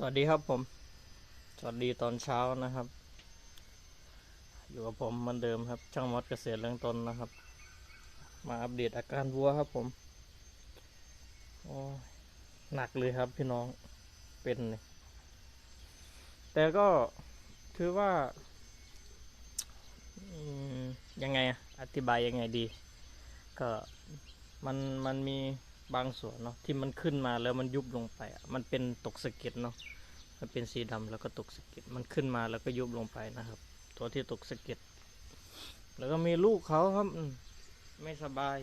สวัสดีครับผม สวัสดีตอนเช้านะครับ อยู่กับผมเหมือนเดิมครับ ช่างมดเกษตรเรื่องต้นนะครับ มาอัปเดตอาการวัวครับผมโอ้หนักเลยครับพี่น้องเป็นเลยแต่ก็ถือว่ายังไงอธิบายยังไงดี ก็มันมันมี บางส่วนเนาะที่มันขึ้นมาแล้วมันยุบลงไปอะมันเป็นตกสะเก็ดเนาะมันเป็นสีดำแล้วก็ตกสะเก็ดมันขึ้นมาแล้วก็ยุบลงไปนะครับ ตัวที่ตกสะเก็ดแล้วก็มีลูกเขาครับไม่สบาย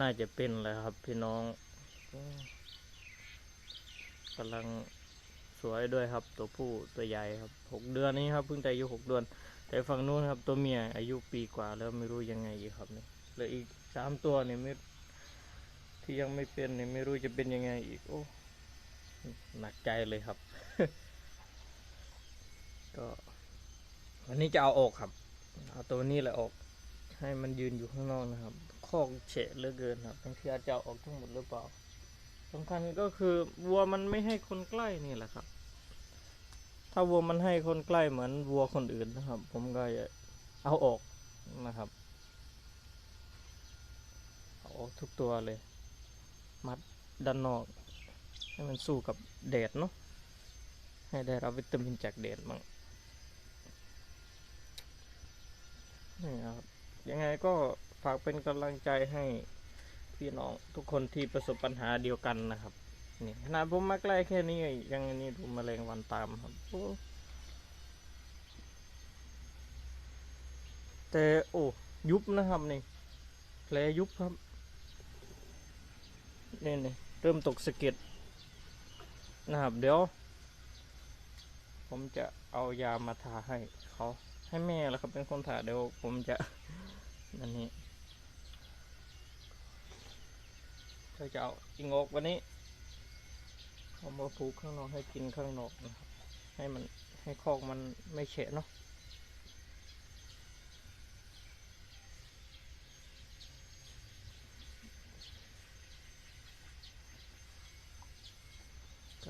น่าจะเป็นแหละครับพี่น้องกำลังสวยด้วยครับ ตัวผู้ตัวใหญ่ครับหกเดือนนี้ครับเพิ่งแต่อายุหกเดือน แต่ฝั่งนู้นครับ ตัวเมียอายุปีกว่าแล้วไม่รู้ยังไงอีกครับเนี่ย ลืออีกสามตัวเนี่ยไม่ที่ยังไม่เป็นเนี่ยไม่รู้จะเป็นยังไงอีกโอ้หนักใจเลยครับ ก็วันนี้จะเอาออกครับ เอาตัวนี้แหละออก ให้มันยืนอยู่ข้างนอกนะครับคอกเฉะเหลือเกินครับบางทีอาจจะเอาออกทั้งหมดหรือเปล่าสำคัญก็คือวัวมันไม่ให้คนใกล้นี่แหละครับ ถ้าวัวมันให้คนใกล้เหมือนวัวคนอื่นนะครับ ผมก็จะเอาออกนะครับ ทุกตัวเลย มัดด้านนอก ให้มันสู้กับแดดเนาะให้ได้รับวิตามินจากแดดมั่งนี่ครับยังไงก็ฝากเป็นกำลังใจให้พี่น้องทุกคนที่ประสบปัญหาเดียวกันนะครับนี่ขนาดผมมาใกล้แค่นี้ยังนี่ดูแมลงวันตามครับแต่โอ้ยุบนะครับนี่แผลยุบครับ นี่นี่เริ่มตกสะเก็ดนะครับเดี๋ยว ผมจะเอายามาทาให้เขาให้แม่แล้วครับเป็นคนทาเดี๋ยวผมจะอันนี้เราจะเอาอิงอกวันนี้เอามาผูกข้างนอกให้กินข้างนอกนะครับให้มันให้คอกมันไม่เฉะเนาะ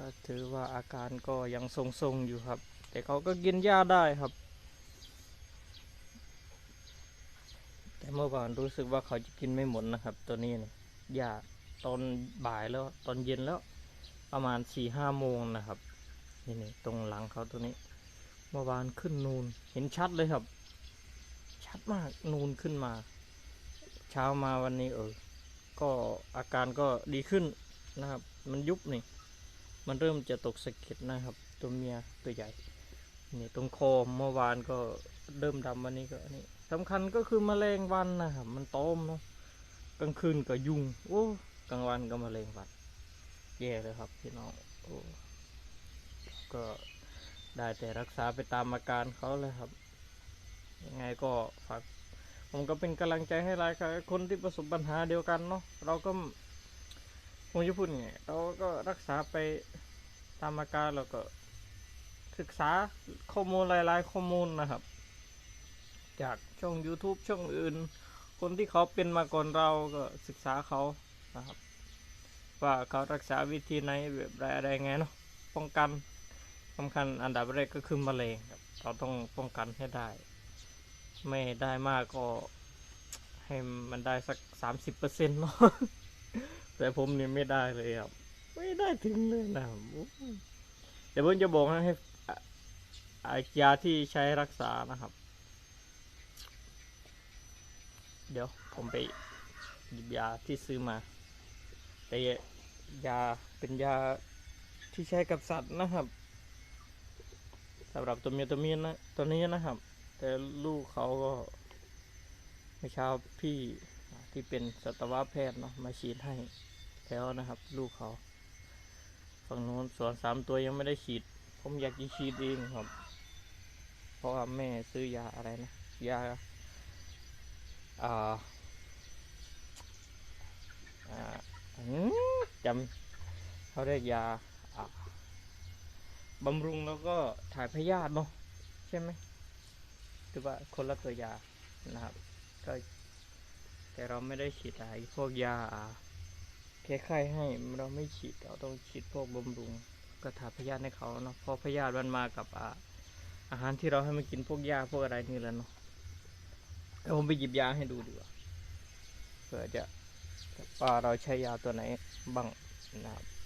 ก็ถือว่าอาการก็ยังทรงๆอยู่ครับ แต่เขาก็กินหญ้าได้ครับ แต่เมื่อวานรู้สึกว่าเขาจะกินไม่หมดนะครับ ตัวนี้เนี่ยหญ้าตอนบ่ายแล้วตอนเย็นแล้วประมาณสี่ห้าโมงนะครับนี่นี่ตรงหลังเขาตัวนี้เมื่อวานขึ้นนูนเห็นชัดเลยครับ ชัดมากนูนขึ้นมา เช้ามาวันนี้เออก็อาการก็ดีขึ้นนะครับ มันยุบนี่ มันเริ่มจะตกสะเก็ดนะครับ ตัวเมียตัวใหญ่นี่ตรงคอเมื่อวานก็เริ่มดำวันนี้ก็อันนี่สำคัญก็คือมแมลงวันนะครับ มันต้มเนาะกลางคืนก็ยุงโอ้กลางวันก็มแมลงวันแย่เลยครับพี่น้องโอ้ก็ได้แต่รักษาไปตามอาการเขาเลยครับ ยังไงก็ฝากผมก็เป็นกำลังใจให้หลายคนที่ประสบปัญหาเดียวกันเนาะเราก็ ผมจะพูดไงเราก็รักษาไปตามอาการเราก็ ศึกษาข้อมูลหลายๆข้อมูลนะครับ จากช่อง YouTube ช่องอื่น คนที่เขาเป็นมาก่อนเราก็ศึกษาเขานะครับ ว่าเขารักษาวิธีไหนแบบไรอะไรไงเนาะป้องกันสำคัญอันดับแรกก็คือมะเร็งครับเราต้องป้องกันให้ได้ ไม่ได้มากก็ให้มันได้สักสามสิบเปอร์เซ็นต์เนาะ แต่ผมนี่ไม่ได้เลยครับ ไม่ได้ถึงเลยนะครับเดี๋ยวผมจะบอกให้อะอะยาที่ใช้รักษานะครับ เดี๋ยวผมไปหยิบยาที่ซื้อมา แต่ยาเป็นยาที่ใช้กับสัตว์นะครับสำหรับตัวเมียตัวเมียนะตัวนี้นะครับ แต่ลูกเขาก็เมื่อเช้าพี่ ที่เป็นสัตวแพทย์เนาะมาฉีดให้แล้วนะครับ ลูกเขาฝั่งโน้นส่วนสามตัวยังไม่ได้ฉีด ผมอยากจะฉีดเองครับ เพราะว่าแม่ซื้อยาอะไรนะยาอ่าอืมจำเขาเรียกยาบำรุงแล้วก็ถ่ายพยาธิเนาะใช่ไหมหรือว่าคนละตัวยานะครับก็ แต่เราไม่ได้ฉีดอะไรพวกยาแค่ไข้ให้เราไม่ฉีดเราต้องฉีดพวกบำรุงก็ถ่าพยาธิให้เขาเนาะเพอพยาธิมันมากับอาอาหารที่เราให้มันกินพวกยาพวกอะไรนี่แหละเนาะเดี๋ยวผมไปหยิบยาให้ดูดีกว่าเผื่อจะว่าเราใช้ยาตัวไหนบ้างนะครับ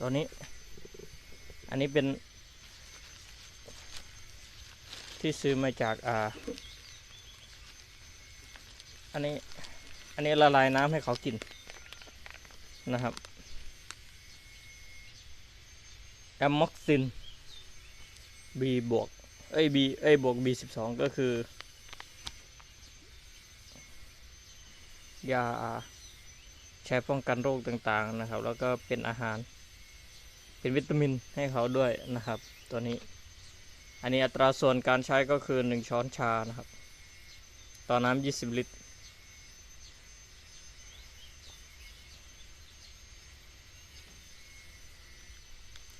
ตัวนี้ อันนี้เป็น ที่ซื้อมาจากอ่า อันนี้ อันนี้ละลายน้ำให้เขากินนะครับแอมม็อกซิน B บวกเอ้ย B เอ้ยบวก B สิบสองก็คือยาใช้ป้องกันโรคต่างๆนะครับ แล้วก็เป็นอาหาร เป็นวิตามินให้เขาด้วยนะครับ ตัวนี้ อันนี้อัตราส่วนการใช้ก็คือ 1 ช้อนชานะครับ ต่อน้ำ20 ลิตร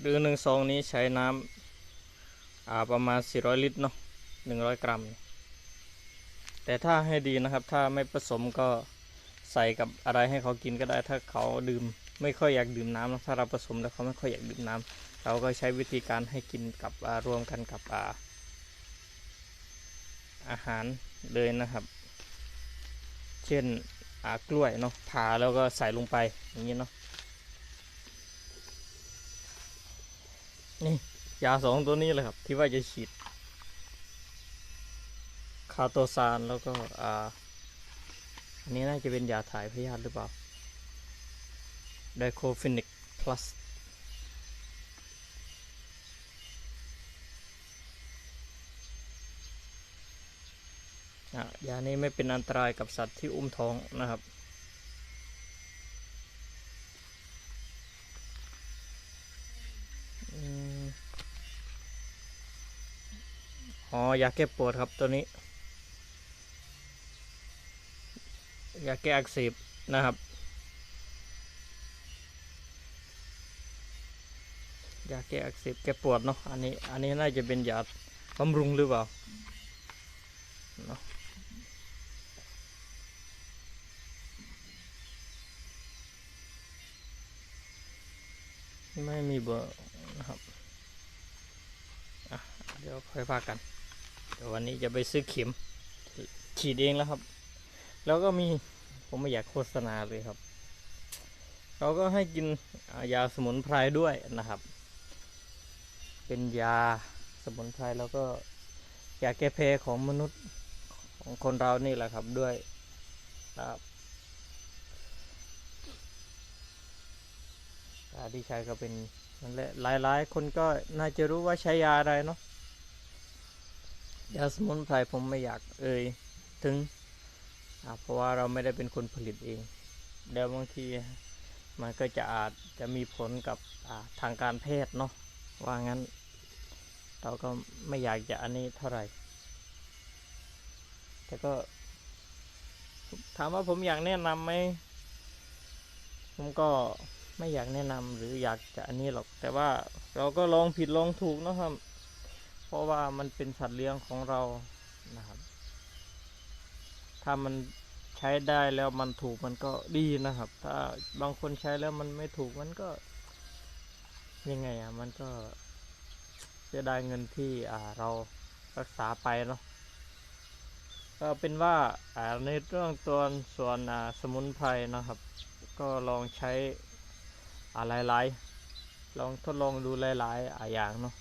หรือหนึ่งซองนี้ใช้น้ำอาประมาณ 400 ลิตรเนาะ100 กรัม แต่ถ้าให้ดีนะครับ ถ้าไม่ผสมก็ใส่กับอะไรให้เขากินก็ได้ถ้าเขาดื่ม ไม่ค่อยอยากดื่มน้ำนะถ้าเราผสมแล้วเขาไม่ค่อยอยากดื่มน้ำเราก็ใช้วิธีการให้กินกับรวมกันกับอาหารเลยนะครับ เช่นกล้วยเนาะผ่าแล้วก็ใส่ลงไปอย่างนี้เนาะนี่ยาสองตัวนี้เลยครับ ที่ว่าจะฉีดคาโตซานแล้วก็อ่าอันนี้น่าจะเป็นยาถ่ายพยาธิหรือเปล่า ไดโคฟินิกพลัสยานี้ไม่เป็นอันตรายกับสัตว์ที่อุ้มท้องนะครับ อ๋อ ยาแก้ปวดครับตัวนี้ ยาแก้อักเสบนะครับ ยาแก้อักเสบแก้ปวดเนาะ อันนี้ อันนี้น่าจะเป็นยาบำรุงหรือเปล่าเนาะไม่มีเบอร์นะครับอะเดี๋ยวค่อยพากัน เดี๋ยววันนี้จะไปซื้อเข็ม ฉีดเองแล้วครับ แล้วก็มีผมไม่อยากโฆษณาเลยครับ เราก็ให้กินยาสมุนไพรด้วยนะครับ เป็นยาสมุนไพรแล้วก็ยาแก้แพ้ของมนุษย์ของคนเรานี่แหละครับด้วยนะครับยาที่ใช้ก็เป็นนั่นแหละหลายๆ คนก็น่าจะรู้ว่าใช้ยาอะไรเนาะยาสมุนไพรผมไม่อยากเอ่ยถึงเพราะว่าเราไม่ได้เป็นคนผลิตเองแล้วบางทีมันก็จะอาจจะมีผลกับทางการแพทย์เนาะ ว่างั้น เราก็ไม่อยากจะอันนี้เท่าไหร่ แต่ก็ ถามว่าผมอยากแนะนำไหมผมก็ไม่อยากแนะนำหรืออยากจะอันนี้หรอก แต่ว่าเราก็ลองผิดลองถูกนะครับ เพราะว่ามันเป็นสัตว์เลี้ยงของเรานะครับ ถ้ามันใช้ได้แล้วมันถูกมันก็ดีนะครับ ถ้าบางคนใช้แล้วมันไม่ถูกมันก็ ยังไงอะมันก็จะได้เงินที่อ่าเรารักษาไปเนาะก็เป็นว่าอ่าในเรื่องตัวส่วนอ่าสมุนไพรนะครับ ก็ลองใช้อะไรหลายๆลองทดลองดูหลายๆอ่าอย่างเนาะ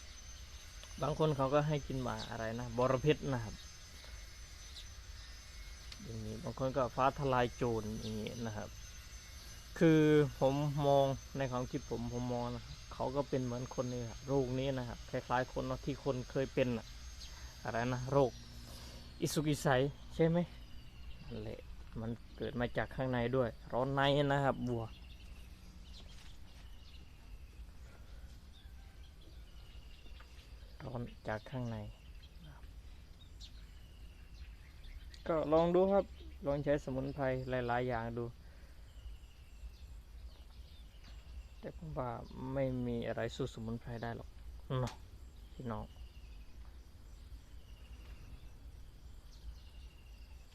บางคนเขาก็ให้กินมาอะไรนะบอระเพ็ดนะครับอย่างนี้บางคนก็ฟ้าทลายโจรอย่างนี้นะครับ คือผมมองในความคิดผมผมมองนะเขาก็เป็นเหมือนคนนี่ครับโรคนี้นะครับคล้ายๆคนเนาะที่คนเคยเป็นน่ะอะไรนะโรคอิสุกิไสใช่ไหมนั่นแหละมันเกิดมาจากข้างในด้วย ร้อนในนะครับบัวร้อนจากข้างใน ก็ลองดูครับ ลองใช้สมุนไพรหลาย ๆ อย่างดู แต่ผมว่าไม่มีอะไรสู้สมุนไพรได้หรอกเนาะพี่น้อง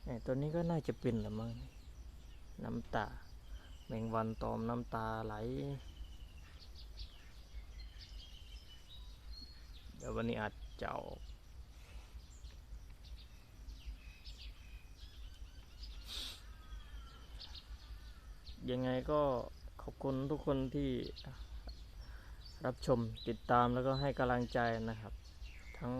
ไอ้ตัวนี้ก็น่าจะเป็นละมั้งน้ำตาแมงวันตอมน้ำตาไหล เดี๋ยววันนี้อาจจะเอายังไงก็ ขอบคุณทุกคนที่รับชมติดตามแล้วก็ให้กำลังใจนะครับ ทั้ง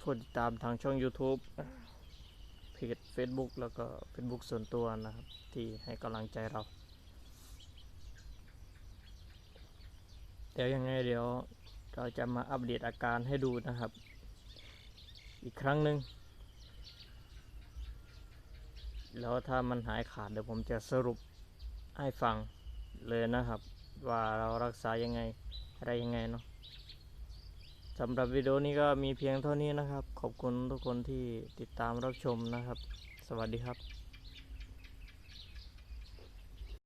ผู้ติดตามทางช่อง YouTube เพจ Facebook แล้วก็ Facebook ส่วนตัวนะครับ ที่ให้กำลังใจเรา เดี๋ยวยังไงเดี๋ยวเราจะมาอัปเดตอาการให้ดูนะครับ อีกครั้งหนึ่ง แล้วถ้ามันหายขาดเดี๋ยวผมจะสรุปให้ฟังเลยนะครับ ว่าเรารักษายังไงอะไรยังไงเนาะสำหรับวิดีโอนี้ก็มีเพียงเท่านี้นะครับ ขอบคุณทุกคนที่ติดตามรับชมนะครับ สวัสดีครับ